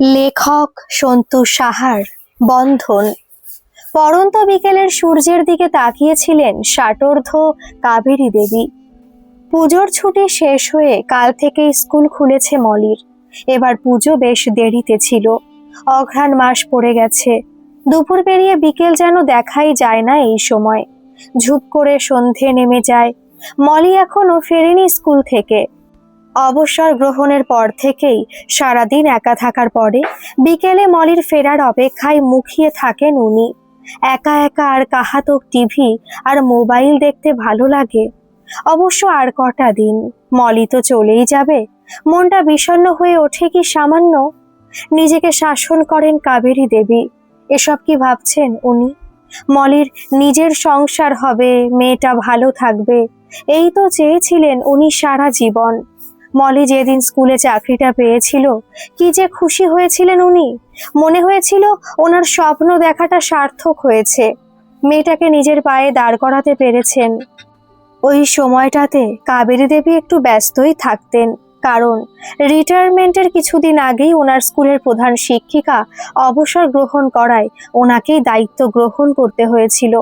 লেখক সন্তু সাহার, বন্ধন। পরন্ত বিকেলের সূর্যের দিকে তাকিয়েছিলেন ষাটোর্ধ কাবেরী দেবী। পুজোর ছুটি শেষ হয়ে কাল থেকে স্কুল খুলেছে মলির। এবার পুজো বেশ দেরিতে ছিল। অঘ্রাণ মাস পড়ে গেছে। দুপুর পেরিয়ে বিকেল যেন দেখাই যায় না এই সময়। ঝুপ করে সন্ধে নেমে যায়। মলি এখনও ফেরেনি স্কুল থেকে। অবসর গ্রহণের পর থেকেই সারাদিন একা থাকার পরে বিকেলে মলির ফেরার অপেক্ষায় মুখিয়ে থাকেন উনি। একা একা আর কাহাতক টিভি আর মোবাইল দেখতে ভালো লাগে। অবশ্য আর কটা দিন। মলি তো চলেই যাবে। মনটা বিষণ্ণ হয়ে ওঠে কি সামান্য? নিজেকে শাসন করেন কাবেরী দেবী। এসব কি ভাবছেন উনি? মলির নিজের সংসার হবে, মেয়েটা ভালো থাকবে। এই তো চেয়েছিলেন উনি সারা জীবন। মলি যেদিন স্কুলে চাকরিটা পেয়েছিল, কি যে খুশি হয়েছিলেন উনি? মনে হয়েছিল ওনার স্বপ্ন দেখাটা সার্থক হয়েছে। মেয়েটাকে নিজের পায়ে দাঁড় করাতে পেরেছেন। ওই সময়টাতে কাবেরী দেবী একটু ব্যস্তই থাকতেন, কারণ রিটায়ারমেন্টের কিছুদিন আগেই ওনার স্কুলের প্রধান শিক্ষিকা অবসর গ্রহণ করায় ওনাকেই দায়িত্ব গ্রহণ করতে হয়েছিল।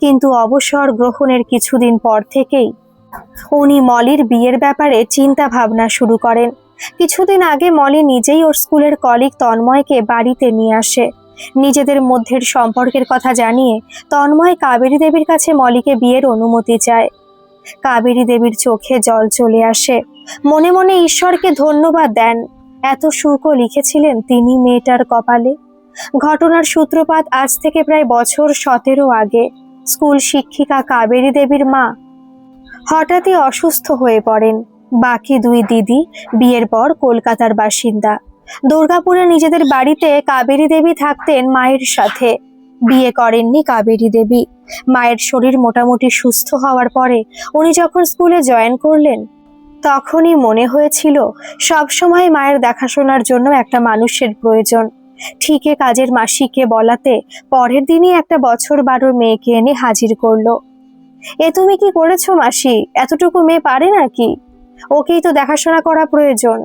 কিন্তু অবসর গ্রহণের কিছুদিন পর থেকেই উনি মলির বিয়ের ব্যাপারে চিন্তা ভাবনা শুরু করেন। কিছুদিন আগে মলি নিজেই ওর স্কুলের কলিগ তন্ময়কে বাড়িতে নিয়ে আসে। নিজেদের মধ্যের সম্পর্কের কথা জানিয়ে তন্ময় কাবেরী দেবীর কাছে মলিকে বিয়ের অনুমতি চায়। কাবেরী দেবীর চোখে জল চলে আসে। মনে মনে ঈশ্বরকে ধন্যবাদ দেন। এত সুখও লিখেছিলেন তিনি মেয়েটার কপালে। ঘটনার সূত্রপাত আজ থেকে প্রায় বছর সতেরো আগে। স্কুল শিক্ষিকা কাবেরী দেবীর মা হঠাৎই অসুস্থ হয়ে পড়েন। বাকি দুই দিদি বিয়ের পর কলকাতার বাসিন্দা। দুর্গাপুরে নিজেদের বাড়িতে কাবেরী দেবী থাকতেন মায়ের সাথে। বিয়ে করেননি কাবেরী দেবী। মায়ের শরীর মোটামুটি সুস্থ হওয়ার পরে উনি যখন স্কুলে জয়েন করলেন, তখনই মনে হয়েছিল সবসময় মায়ের দেখাশোনার জন্য একটা মানুষের প্রয়োজন। ঠিকে কাজের মাসিকে বলাতে পরের দিনই একটা বছর বারো মেয়েকে এনে হাজির করল। এ তুমি কি করেছ মাসি? এতটুকু মেয়ে পারে নাকি? ওকেই তো দেখাশোনা করা প্রয়োজন।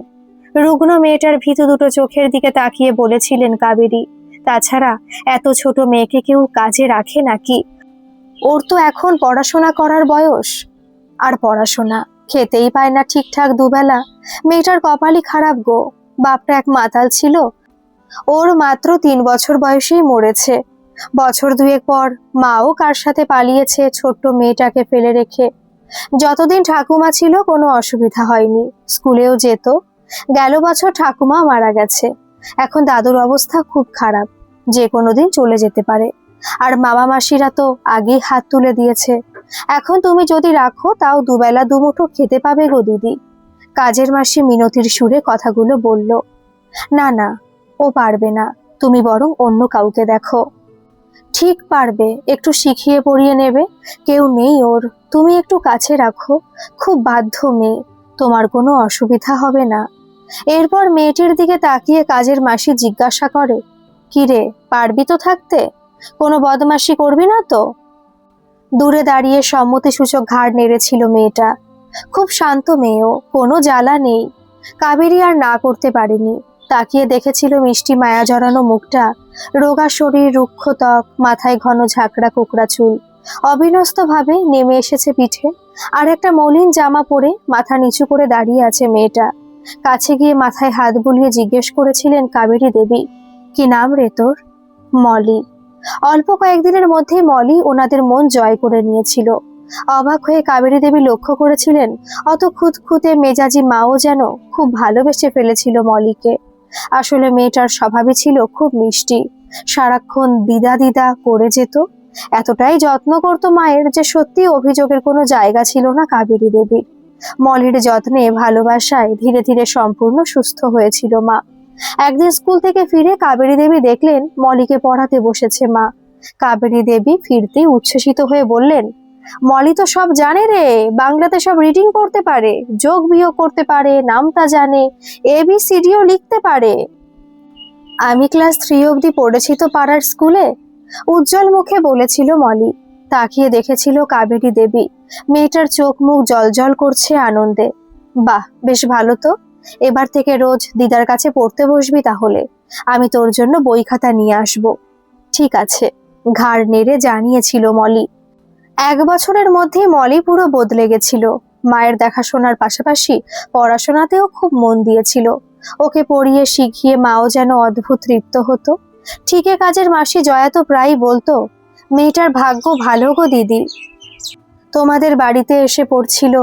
রুগ্ন মেয়েটার ভীতু দুটো চোখের দিকে তাকিয়ে বলেছিলেন কাবেরী, তাছাড়া এত ছোট মেয়েকে কেউ কাজে রাখে নাকি? ওর তো এখন পড়াশোনা করার বয়স। আর পড়াশোনা খেতেই পায় না ঠিকঠাক দুবেলা। মেয়েটার কপালই খারাপ গো, বাপটা এক মাতাল ছিল। ওর মাত্র তিন বছর বয়সেই মরেছে। বছর দুয়েক পর মাও কার সাথে পালিয়েছে ছোট্ট মেয়েটাকে ফেলে রেখে। যতদিন ঠাকুমা ছিল কোনো অসুবিধা হয়নি। স্কুলেও যেত। গেল বছর ঠাকুমা মারা গেছে। এখন দাদুর অবস্থা খুব খারাপ। যে কোনো দিন চলে যেতে পারে। আর মামা মাসিরা তো আগেই হাত তুলে দিয়েছে। এখন তুমি যদি রাখো, তাও দুবেলা দুমুঠো খেতে পাবে গো দিদি। কাজের মাসি মিনতির সুরে কথাগুলো বলল, না না, ও পারবে না। তুমি বরং অন্য কাউকে দেখো। ঠিক পারবে, একটু শিখিয়ে পড়িয়ে নেবে। কেউ নেই ওর, তুমি একটু কাছে রাখো। খুব বাধ্য মেয়ে, তোমার কোনো অসুবিধা হবে না। এরপর মেয়েটির দিকে তাকিয়ে কাজের মাসি জিজ্ঞাসা করে কিরে পারবি তো থাকতে? কোনো বদমাশি করবি না তো? দূরে দাঁড়িয়ে সম্মতিসূচক ঘাড় নেড়েছিল মেয়েটা। খুব শান্ত মেয়েও কোনো জ্বালা নেই। কাবেরি আর না করতে পারেনি। তাকিয়ে দেখেছিল মিষ্টি মায়া জড়ানো মুখটা রোগা শরীর, রুক্ষ ত্বক, মাথায় ঘন ঝাঁকড়া কোকড়া চুল। অবিনস্তভাবে নেমে এসেছে পিঠে। আর একটা মলিন জামা পরে মাথা নিচু করে দাঁড়িয়ে আছে মেয়েটা। কাছে গিয়ে মাথায় হাত বুলিয়ে জিজ্ঞেস করেছিলেন, কাবেরী দেবী, কি নাম রে তোর? মলি। অল্প কয়েকদিনের মধ্যে মলি ওনাদের মন জয় করে নিয়েছিল। অবাক হয়ে কাবেরী দেবী লক্ষ্য করেছিলেন, অত খুঁতখুঁতে মেজাজি মাও যেন খুব ভালোবেসে ফেলেছিল মলিকে। আসলে মেয়েটার স্বভাবই ছিল খুব মিষ্টি। সারাক্ষণ দিদা দিদা করে যেত। এতটাই যত্ন করত মায়ের যে সত্যি অভিযোগের কোনো জায়গা ছিল না কাবেরী দেবীর। মলির যত্নে ভালোবাসায় ধীরে ধীরে সম্পূর্ণ সুস্থ হয়েছিল মা। একদিন স্কুল থেকে ফিরে কাবেরী দেবী দেখলেন মলিকে পড়াতে বসেছে মা। কাবেরী দেবী ফিরতেই উচ্ছ্বসিত হয়ে বললেন মলি তো সব জানে রে, বাংলাতে সব রিডিং করতে পারে, যোগ বিয়োগ করতে পারে, নামটা জানে এবিসিডিও লিখতে পারে। আমি ক্লাস থ্রি অবধি পড়েছি তো পাড়ার স্কুলে? উজ্জ্বল মুখে বলেছিল মলি, তাকিয়ে দেখেছিল কাবেরী দেবী, মেয়েটার চোখ মুখ জলজল করছে আনন্দে। বাহ, বেশ ভালো তো, এবার থেকে রোজ দিদার কাছে পড়তে বসবি তাহলে, আমি তোর জন্য বই খাতা নিয়ে আসব। ঠিক আছে, ঘাড় নেড়ে জানিয়েছিল মলি এক বছরের মধ্যে মলি পুরো বদলে গেছিল। মায়ের দেখাশোনার পাশাপাশি পড়াশোনাতেও খুব মন দিয়েছিল। ওকে পড়িয়ে শিখিয়ে মাও যেন অদ্ভুত তৃপ্ত হতো। ঠিকে কাজের মাসি জয়া তো প্রায়ই বলতো, মেয়েটার ভাগ্য ভালো গো দিদি। তোমাদের বাড়িতে এসে পড়ছিল।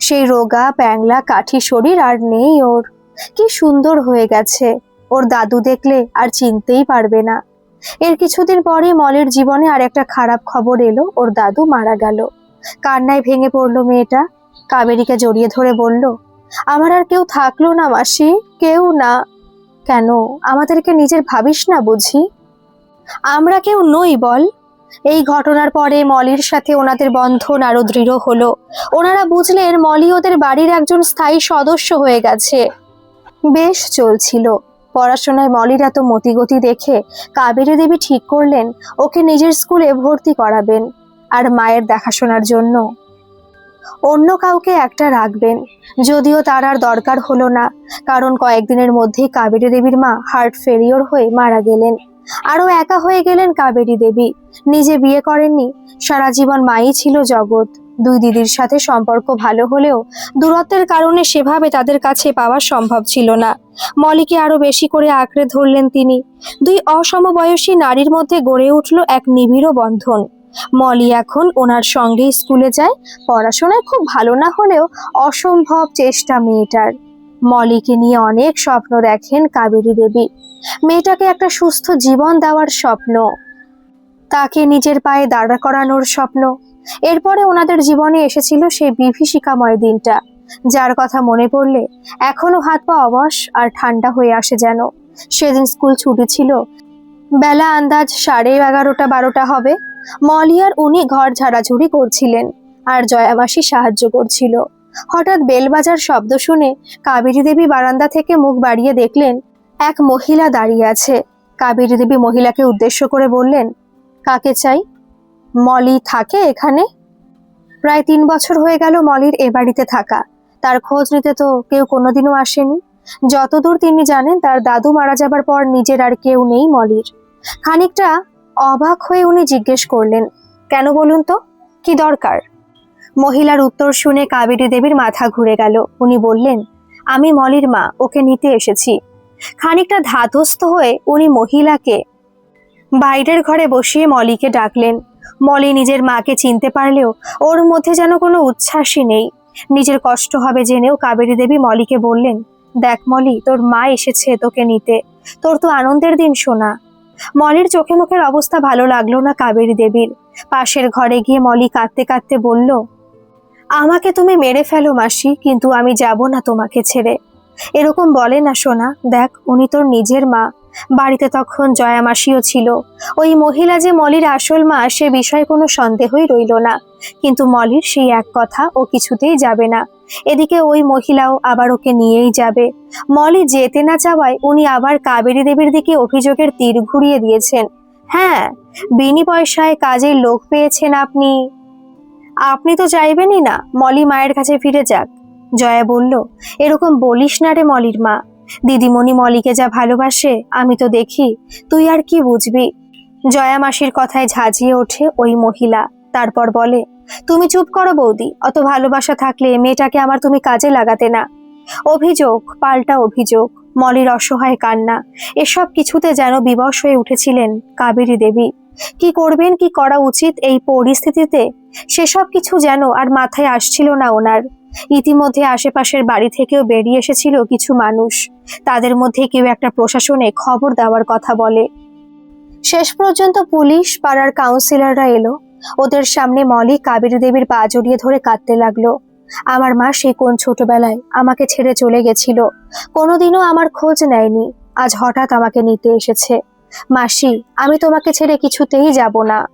সেই রোগা, প্যাংলা, কাঠি শরীর আর নেই ওর। কি সুন্দর হয়ে গেছে। ওর দাদু দেখলে আর চিনতেই পারবে না। এর কিছুদিন পরে মলের জীবনে আর একটা খারাপ খবর এলো। ওর দাদু মারা গেল। কান্নায় ভেঙে পড়ল মেয়েটা। কাবেরীকে জড়িয়ে ধরে বলল, আমার আর কেউ থাকল না মাসি, কেউ না। কেন? আমাদেরকে নিজের ভাবিস না বুঝি? আমরা কেউ নই বল। এই ঘটনার পরে মলির সাথে ওনাদের বন্ধন আরও দৃঢ় হলো। ওনারা বুঝলেন মলি ওদের বাড়ির একজন স্থায়ী সদস্য হয়ে গেছে। বেশ চলছিল। পড়াশোনায় মলির এত মতিগতি দেখে কাবেরী দেবী ঠিক করলেন, ওকে নিজের স্কুলে ভর্তি করাবেন আর মায়ের দেখাশোনার জন্য। অন্য কাউকে একটা রাখবেন, যদিও তার আর দরকার হলো না, কারণ কয়েকদিনের মধ্যেই কাবেরী দেবীর মা হার্ট ফেলিওর হয়ে মারা গেলেন। আরও একা হয়ে গেলেন কাবেরী দেবী, নিজে বিয়ে করেননি, সারা জীবন মাই ছিল জগৎ। দুই দিদির সাথে সম্পর্ক ভালো হলেও দূরত্বের কারণে সেভাবে তাদের কাছে পাওয়া সম্ভব ছিল না। মলিকে আরও বেশি করে আঁকড়ে ধরলেন তিনি। দুই অসমবয়সী নারীর মধ্যে গড়ে উঠল এক নিবিড় বন্ধন। মলি এখন ওনার সঙ্গেই স্কুলে যায়, পড়াশোনায় খুব ভালো না হলেও অসম্ভব চেষ্টা মেয়েটার। মলিকে নিয়ে অনেক স্বপ্ন দেখেন কাবেরী দেবী। মেয়েটাকে একটা সুস্থ জীবন দেওয়ার স্বপ্ন। তাকে নিজের পায়ে দাঁড়া করানোর স্বপ্ন। এরপরে ওনাদের জীবনে এসেছিল সেই বিভীষিকাময় দিনটা। যার কথা মনে পড়লে এখনও হাত পা অবশ আর ঠান্ডা হয়ে আসে যেন। সেদিন স্কুল ছুটি ছিল। বেলা আন্দাজ সাড়ে এগারোটা বারোটা হবে। মলিয়ার উনি ঘর ঝাড়াঝুড়ি করছিলেন আর জয়ামাসি সাহায্য করছিল। হঠাৎ বেল বাজার শব্দ শুনে কাবেরী দেবী বারান্দা থেকে মুখ বাড়িয়ে দেখলেন, এক মহিলা দাঁড়িয়ে আছে। কাবেরী দেবী মহিলাকে উদ্দেশ্য করে বললেন, কাকে চাই? মলি থাকে এখানে। প্রায় তিন বছর হয়ে গেল মলির এ বাড়িতে থাকা। তার খোঁজ নিতে তো কেউ কোনোদিনও আসেনি। যতদূর তিনি জানেন, তার দাদু মারা যাবার পর নিজের আর কেউ নেই মলির। খানিকটা অবাক হয়ে উনি জিজ্ঞেস করলেন, কেন বলুন তো, কি দরকার? মহিলার উত্তর শুনে কাবেরী দেবীর মাথা ঘুরে গেল। উনি বললেন, আমি মলির মা, ওকে নিতে এসেছি। খানিকটা ধাতস্থ হয়ে উনি মহিলাকে বাইরের ঘরে বসিয়ে মলিকে ডাকলেন মলি নিজের মাকে চিনতে পারলেও ওর মধ্যে যেন কোনো উচ্ছ্বাসই নেই। নিজের কষ্ট হবে জেনেও কাবেরী দেবী মলিকে বললেন, দেখ মলি, তোর মা এসেছে তোকে নিতে। তোর তো আনন্দের দিন শোনা মলির চোখে মুখের অবস্থা ভালো লাগল না কাবেরী দেবীর। পাশের ঘরে গিয়ে মলি কাঁদতে কাঁদতে বলল, আমাকে তুমি মেরে ফেলো মাসি, কিন্তু আমি যাব না তোমাকে ছেড়ে। এরকম বলে না, সোনা। দেখ, উনি তোর নিজের মা। বাড়িতে তখন জয়া মাসিও ছিল। ওই মহিলা যে মলির আসল মা, সে বিষয়ে কোনো সন্দেহই রইল না। কিন্তু মলির সেই এক কথা ও কিছুতেই যাবে না। এদিকে ওই মহিলাও আবার ওকে নিয়েই যাবে। মলি যেতে না চাওয়ায় উনি আবার কাবেরী দেবীর দিকে অভিযোগের তীর ঘুরিয়ে দিয়েছেন। হ্যাঁ বিনি পয়সায় কাজের লোক পেয়েছেন আপনি। আপনি তো চাইবেনই না, মলি মায়ের কাছে ফিরে যাক। জয়া বলল, এরকম বলিস না রে মলির মা। দিদিমণি মলিকে যা ভালোবাসে, আমি তো দেখি। তুই আর কি বুঝবি? জয়া মাসির কথায় ঝাঁঝিয়ে ওঠে ওই মহিলা। তারপর বলে, তুমি চুপ করো বৌদি, অত ভালোবাসা থাকলে মেয়েটাকে আমার তুমি কাজে লাগাতে না। অভিযোগ, পাল্টা অভিযোগ, মলির অসহায় কান্না, এসব কিছুতে যেন বিবশ হয়ে উঠেছিলেন কাবেরী দেবী। কি করবেন, কি করা উচিত এই পরিস্থিতিতে? সেসব কিছু যেন আর মাথায় আসছিল না ওনার। ইতিমধ্যে আশেপাশের বাড়ি থেকেও বেরিয়ে এসেছিল কিছু মানুষ। তাদের মধ্যে কেউ একটা প্রশাসনে খবর দেওয়ার কথা বলে। শেষ পর্যন্ত পুলিশ, পাড়ার কাউন্সিলররা এলো। ওদের সামনে মলি কাবেরী দেবীর পা জড়িয়ে ধরে কাঁদতে লাগল। আমার মা সেই কোন ছোটবেলায় আমাকে ছেড়ে চলে গেছিল। কোনোদিনও আমার খোঁজ নেয়নি। আজ হঠাৎ আমাকে নিতে এসেছে। মাসি, আমি তোমাকে ছেড়ে কিছুতেই যাব না।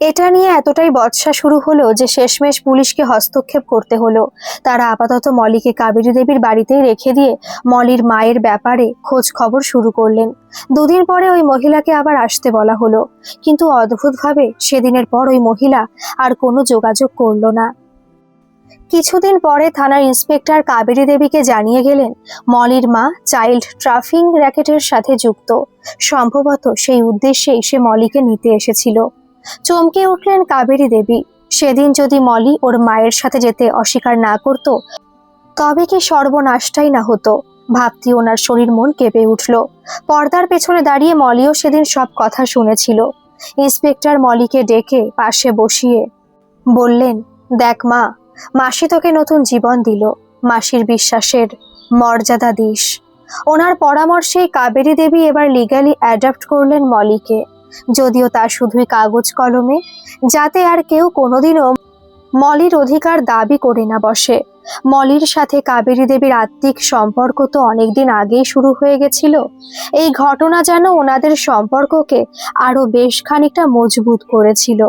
এটা নিয়ে এতটাই বচসা শুরু হলো যে শেষমেশ পুলিশকে হস্তক্ষেপ করতে হলো। তারা আপাতত মলিকে কাবেরী দেবীর বাড়িতেই রেখে দিয়ে মলির মায়ের ব্যাপারে খোঁজ খবর শুরু করলেন। দুদিন পরে ওই মহিলাকে আবার আসতে বলা হলো। কিন্তু অদ্ভুতভাবে সেদিনের পর ওই মহিলা আর কোনো যোগাযোগ করল না। কিছুদিন পরে থানার ইন্সপেক্টর কাবেরী দেবীকে জানিয়ে গেলেন, মলির মা চাইল্ড ট্রাফিং র্যাকেটের সাথে যুক্ত। সম্ভবত সেই উদ্দেশ্যেই সে মলিকে নিতে এসেছিল। চমকে উঠলেন কাবেরী দেবী। সেদিন যদি মলি ওর মায়ের সাথে যেতে অস্বীকার না করত, তবে কি সর্বনাশটাই না হতো? ভাবতি ওনার শরীর মন কেঁপে উঠল। পর্দার পেছনে দাঁড়িয়ে মলিও সেদিন সব কথা শুনেছিল। ইন্সপেক্টর মলিকে ডেকে পাশে বসিয়ে বললেন, দেখ মা, মাসি তোকে নতুন জীবন দিল। মাসির বিশ্বাসের মর্যাদা দিস। ওনার পরামর্শেই কাবেরী দেবী এবার লিগালি অ্যাডাপ্ট করলেন মলিকে। যদিও তা শুধুই কাগজ কলমে, যাতে আর কেউ কোনোদিনও মলির অধিকার দাবি করে না বসে। মলির সাথে কাবেরী দেবীর আত্মিক সম্পর্ক তো অনেকদিন আগেই শুরু হয়ে গেছিল। এই ঘটনা যেন ওনাদের সম্পর্ককে আরও বেশ খানিকটা মজবুত করেছিল।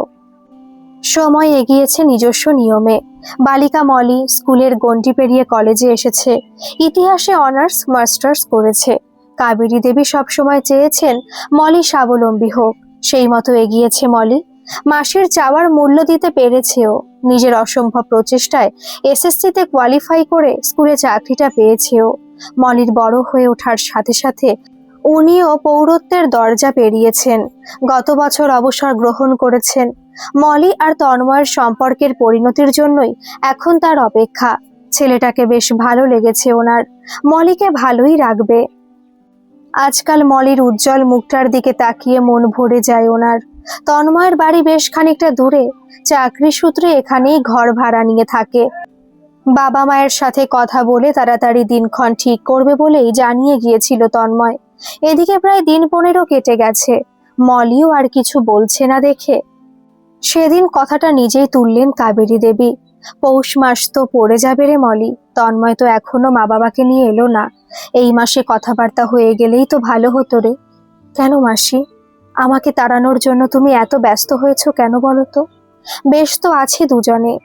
সময় এগিয়েছে নিজস্ব নিয়মে। বালিকা মলি স্কুলের গণ্ডি পেরিয়ে কলেজে এসেছে। ইতিহাসে অনার্স, মাস্টার্স করেছে। কাবেরী দেবী সবসময় চেয়েছেন মলি স্বাবলম্বী হোক। সেই মতো এগিয়েছে মলি। মাসির চাওয়ার মূল্য দিতে পেরেছেও। নিজের অসম্ভব প্রচেষ্টায় এসএসসিতে কোয়ালিফাই করে স্কুলে চাকরিটা পেয়েছেও। মলির বড় হয়ে ওঠার সাথে সাথে উনিও পৌরত্বের দরজা পেরিয়েছেন। গত বছর অবসর গ্রহণ করেছেন। মলি আর তন্ময়ের সম্পর্কের পরিণতির জন্যই এখন তার অপেক্ষা। ছেলেটাকে বেশ ভালো লেগেছে ওনার। মলিকে ভালোই রাখবে। আজকাল মলির উজ্জ্বল মুখটার দিকে তাকিয়ে মন ভরে যায় ওনার। তন্ময়ের বাড়ি বেশ খানিকটা দূরে। চাকরি সূত্রে এখানেই ঘর ভাড়া নিয়ে থাকে। বাবা মায়ের সাথে কথা বলে তাড়াতাড়ি দিনক্ষণ ঠিক করবে বলেই জানিয়ে গিয়েছিল তন্ময়। এদিকে প্রায় দিন পনেরো কেটে গেছে। মলিও আর কিছু বলছে না দেখে। সেদিন কথাটা নিজেই তুললেন কাবেরী দেবী। পৌষ মাস তো পড়ে যাবে রে মলি। তন্ময় তো এখনও মা বাবাকে নিয়ে এলো না। এই মাসে কথাবার্তা হয়ে গেলেই তো ভালো হতো রে। কেন মাসি? আমাকে তাড়ানোর জন্য তুমি এত ব্যস্ত হয়েছো কেন বলো তো? বেশ তো আছি দুজনে।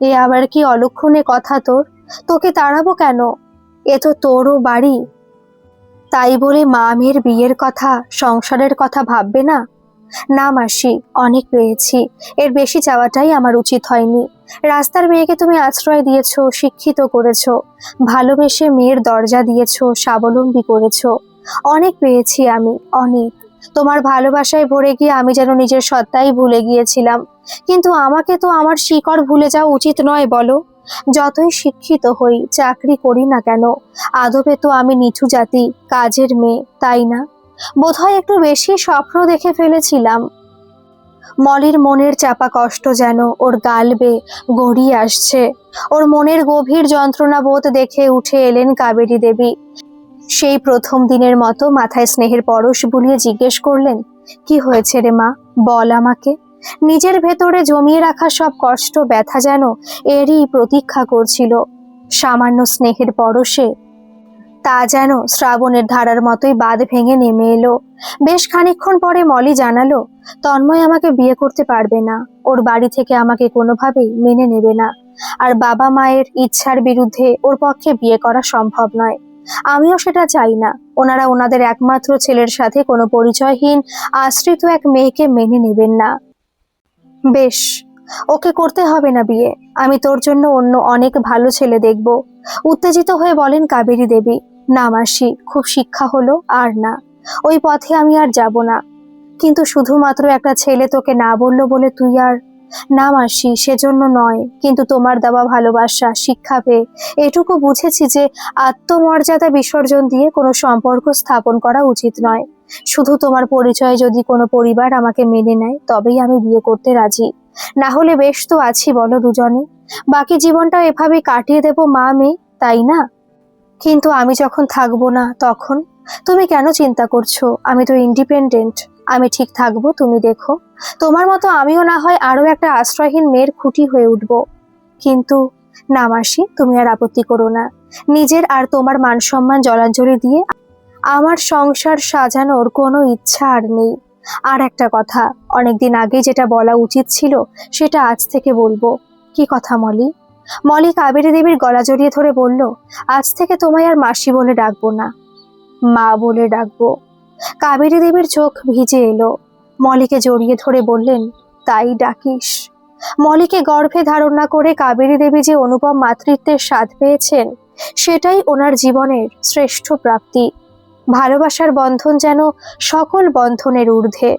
এ আবার কি অলক্ষণে কথা তোর? তোকে তাড়াবো কেন? এ তো তোরও বাড়ি। তাই বলে মা মেয়ের বিয়ের কথা, সংসারের কথা ভাববে না? না মাসি, অনেক পেয়েছি। এর বেশি চাওয়াটাই আমার উচিত হয়নি। রাস্তার মেয়েকে তুমি আশ্রয় দিয়েছ, শিক্ষিত করেছ। ভালোবেসে মেয়ের দরজা দিয়েছ, স্বাবলম্বী করেছ। অনেক পেয়েছি আমি, অনেক। তোমার ভালোবাসায় ভরে গিয়ে আমি যেন নিজের সত্তাই ভুলে গিয়েছিলাম। কিন্তু আমাকে তো আমার শিকড় ভুলে যাওয়া উচিত নয়, বলো। যতই শিক্ষিত হই, চাকরি করি না কেন। আদবে তো আমি নিচু জাতি, কাজের মেয়ে, তাই না? বোধহয় একটু বেশি স্বপ্ন দেখে ফেলেছিলাম। মলির মনের চাপা কষ্ট যেন ওর গাল বেয়ে গড়িয়ে আসছে। ওর মনের গভীর যন্ত্রণা বোধ দেখে উঠে এলেন কাবেরী দেবী। সেই প্রথম দিনের মতো মাথায় স্নেহের পরশ বুলিয়ে জিজ্ঞেস করলেন, কি হয়েছে রে মা? বল আমাকে। নিজের ভেতরে জমিয়ে রাখা সব কষ্ট, ব্যথা যেন এরই প্রতীক্ষা করছিল। সামান্য স্নেহের পরশে তা যেন শ্রাবণের ধারার মতোই বাঁধ ভেঙে নেমে এলো। বেশ খানিকক্ষণ পরে মলি জানালো, তন্ময় আমাকে বিয়ে করতে পারবে না। ওর বাড়ি থেকে আমাকে কোনোভাবেই মেনে নেবে না। আর বাবা মায়ের ইচ্ছার বিরুদ্ধে ওর পক্ষে বিয়ে করা সম্ভব নয়। আমিও সেটা চাই না। ওনারা ওনাদের একমাত্র ছেলের সাথে কোনো পরিচয়হীন, আশ্রিত এক মেয়েকে মেনে নেবেন না। বেশ, ওকে করতে হবে না বিয়ে। আমি তোর জন্য অন্য অনেক ভালো ছেলে দেখব। উত্তেজিত হয়ে বলেন কাবেরী দেবী। না মাসি, খুব শিক্ষা হলো আর না। ওই পথে আমি আর যাব না। কিন্তু শুধুমাত্র একটা ছেলে তোকে না বলল বলে তুই আর না মাসি, সেজন্য নয়, কিন্তু তোমার দেওয়া ভালোবাসা, শিক্ষা পেয়ে এটুকু বুঝেছি যে আত্মমর্যাদা বিসর্জন দিয়ে কোনো সম্পর্ক স্থাপন করা উচিত নয়। শুধু তোমার পরিচয়ে যদি কোনো পরিবার আমাকে মেনে নেয়, তবেই আমি বিয়ে করতে রাজি। না হলে বেশ তো আছি বলো দুজনে। বাকি জীবনটা এভাবে কাটিয়ে দেব মা মেয়ে তাই না? কিন্তু আমি যখন থাকব না, তখন? তুমি কেন চিন্তা করছ? আমি তো ইন্ডিপেন্ডেন্ট আমি ঠিক থাকব, তুমি দেখো। তোমার মতো আমিও না হয় আরও একটা আশ্রয়হীন মেয়ের খুঁটি হয়ে উঠব। কিন্তু, না মাসি, তুমি আর আপত্তি করো না। নিজের আর তোমার মান সম্মান জলাঞ্জলি দিয়ে আমার সংসার সাজানোর কোনো ইচ্ছা আর নেই। আর একটা কথা, অনেকদিন আগে যেটা বলা উচিত ছিল, সেটা আজ থেকে বলব। কি কথা, মলি? মলি কাবেরী দেবীর গলা জড়িয়ে ধরে বলল, আজ থেকে তোমায় আর মাসি বলে ডাকবো না। মা বলে ডাকবো। কাবেরী দেবীর চোখ ভিজে এলো। মলিকে জড়িয়ে ধরে বললেন, তাই ডাকিস। মলিকে গর্ভে ধারণ না করে কাবেরী দেবী যে অনুপম মাতৃত্বের স্বাদ পেয়েছেন, সেটাই ওনার জীবনের শ্রেষ্ঠ প্রাপ্তি। ভালোবাসার বন্ধন যেন সকল বন্ধনের ঊর্ধ্বে।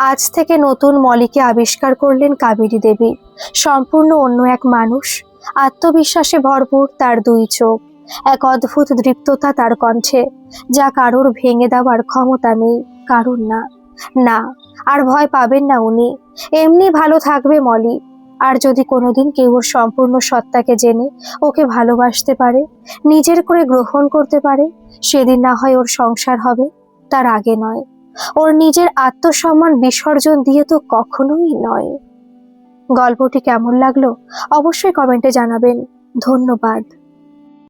আজ থেকে নতুন মলিকে আবিষ্কার করলেন কাবেরী দেবী। সম্পূর্ণ অন্য এক মানুষ। আত্মবিশ্বাসে ভরপুর তার দুই চোখ। এক অদ্ভুত দৃপ্ততা তার কণ্ঠে, যা কারোর ভেঙে দেওয়ার ক্ষমতা নেই, কারণ না। না, আর ভয় পাবেন না উনি। এমনি ভালো থাকবে মলি। আর যদি কোনোদিন কেউ ওর সম্পূর্ণ সত্তাকে জেনে ওকে ভালোবাসতে পারে, নিজের করে গ্রহণ করতে পারে, সেদিন না হয় ওর সংসার হবে, তার আগে নয়। ওর নিজের আত্মসম্মান বিসর্জন দিয়ে তো কখনোই নয়। গল্পটি কেমন লাগল অবশ্যই কমেন্টে জানাবেন। ধন্যবাদ।